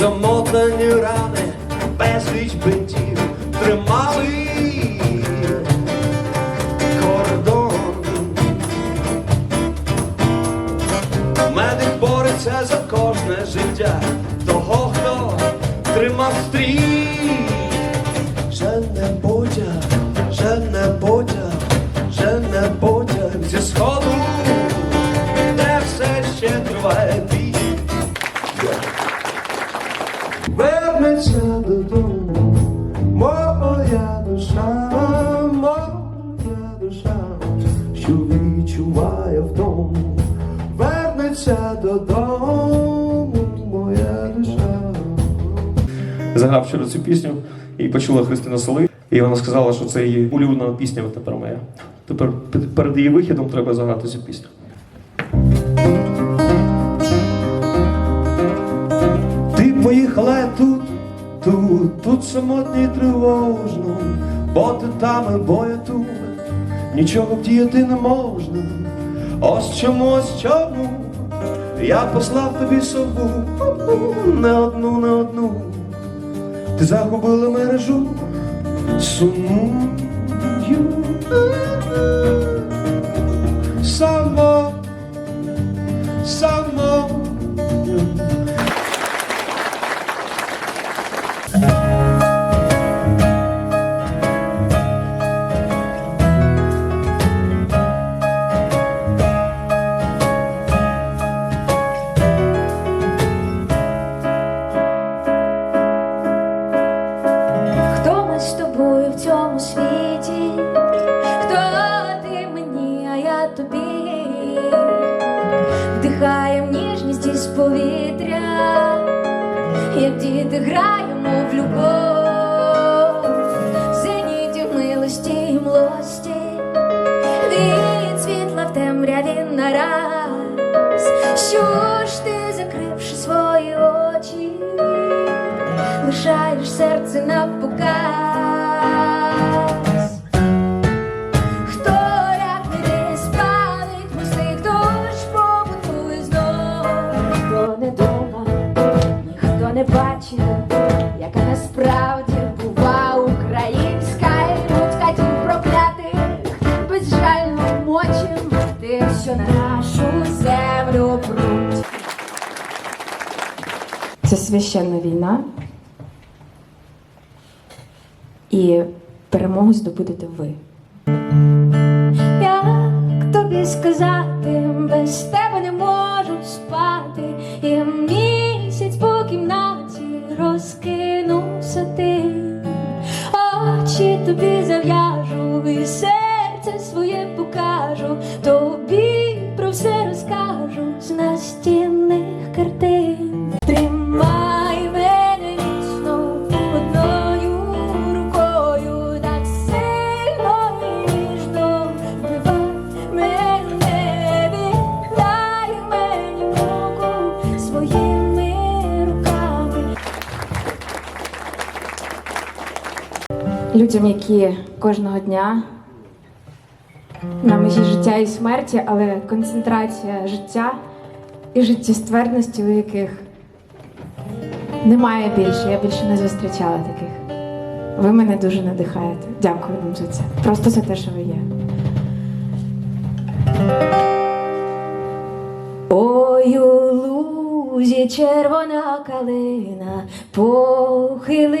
замотані рани, безліч бинтів тримали кордон. Медик бореться за кожне життя того, хто тримав стрій. Жене потяг, жене потяг, жене Вернеться додому, моя душа, моя душа, що відчуває вдому, вернеться додому, моя душа. заграв вчора цю пісню і почула Христина Соли. І вона сказала, що це її улюблена пісня тепер моя. Тепер перед її вихідом треба заграти цю пісню. Тут, тут самотні тривожно, бо ти там, і бо я тут, нічого вдіяти не можна. Ось чому, ось чому я послав тобі сову, не одну, не одну. Ти загубила мережу, сумую, з тобою в цьому світі? Хто ти мені, а я тобі? Вдихаєм ніжність із повітря, як діти граємо в любов, в зеніті милості і млості, від світла в темряві нараз. Що лишаєш серце на. Хто як не ти спалить мости, хто ж побутує знов, ніхто не думав, ніхто не бачив, яка насправді бува українська і людська проклятих, безжально мочим, на нашу землю пруть. Це священна війна. І перемогу здобудете ви. Як тобі сказати, без тебе не можу спати, і місяць по кімнаті розкинувся ти, очі тобі зав'яжу, і серце Людям, які кожного дня на межі життя і смерті, але концентрація життя і життєстверності, у яких немає більше. Я більше не зустрічала таких. Ви мене дуже надихаєте. Дякую вам за це. Просто за те, що ви є. Ой, у лузі червона калина похилилася,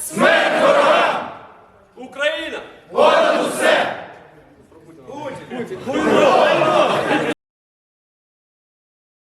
Смерть ворогам! Україна!